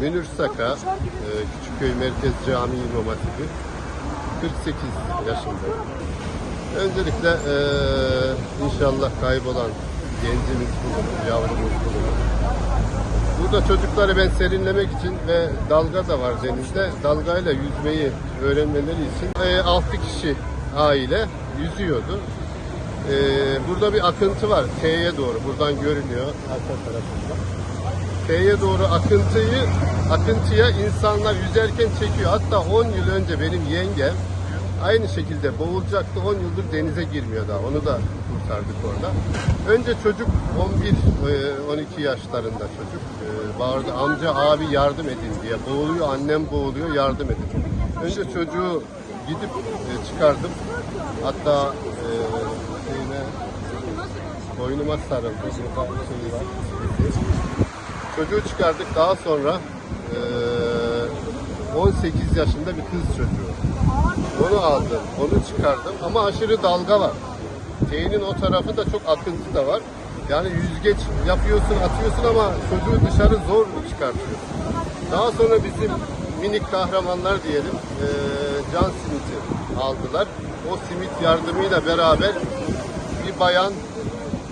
Münir Saka, e, Küçükköy Merkez Camii İmam Hatibi. 48 yaşındayım. Öncelikle e, inşallah kaybolan gencimiz bulunur, yavrumuz bulunur. Burada çocukları ben serinlemek için ve dalga da var denizde. Dalgayla yüzmeyi öğrenmeleri için e, 6 kişi aile yüzüyordu. E, burada bir akıntı var T'ye doğru. Buradan görünüyor arka tarafında. T'ye doğru akıntıyı akıntıya insanlar yüzerken çekiyor. Hatta 10 yıl önce benim yengem aynı şekilde boğulacaktı. 10 yıldır denize girmiyor daha. Onu da kurtardık orada. Önce çocuk 11 e, 12 yaşlarında çocuk e, bağırdı amca abi yardım edin diye. Boğuluyor annem boğuluyor yardım edin. Önce çocuğu gidip e, çıkardım. Hatta e, şeyine, boynuma sarıldı. Burada şeyi var. Çocuğu çıkardık. Daha sonra eee, 18 yaşında bir kız çocuğu. Onu aldım, onu çıkardım ama aşırı dalga var. T'nin o tarafı da çok akıntı da var. Yani yüzgeç yapıyorsun, atıyorsun ama çocuğu dışarı zor çıkartıyorsun. Daha sonra bizim minik kahramanlar diyelim eee, can simiti aldılar. O simit yardımıyla beraber bir bayan,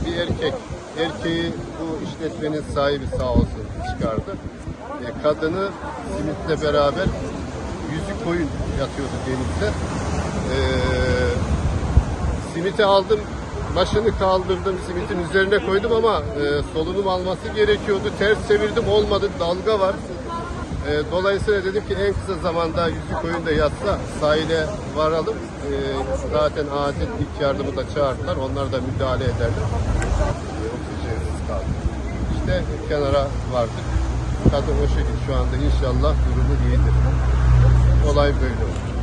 bir erkek. Erkeği bu işletmenin sahibi sağ olsun çıkardı. E, kadını simitle beraber yüzü koyun yatıyordu denizde. E, simiti aldım, başını kaldırdım, simitin üzerine koydum ama e, solunum alması gerekiyordu. Ters çevirdim olmadı, dalga var. E, dolayısıyla dedim ki en kısa zamanda yüzü koyun da yatsa sahile varalım. E, zaten acil ilk yardımı da çağırdılar. Onlar da müdahale ederler. Kenara vardık. Kadın o şekilde şu anda inşallah durumu iyidir. Olay böyle oldu.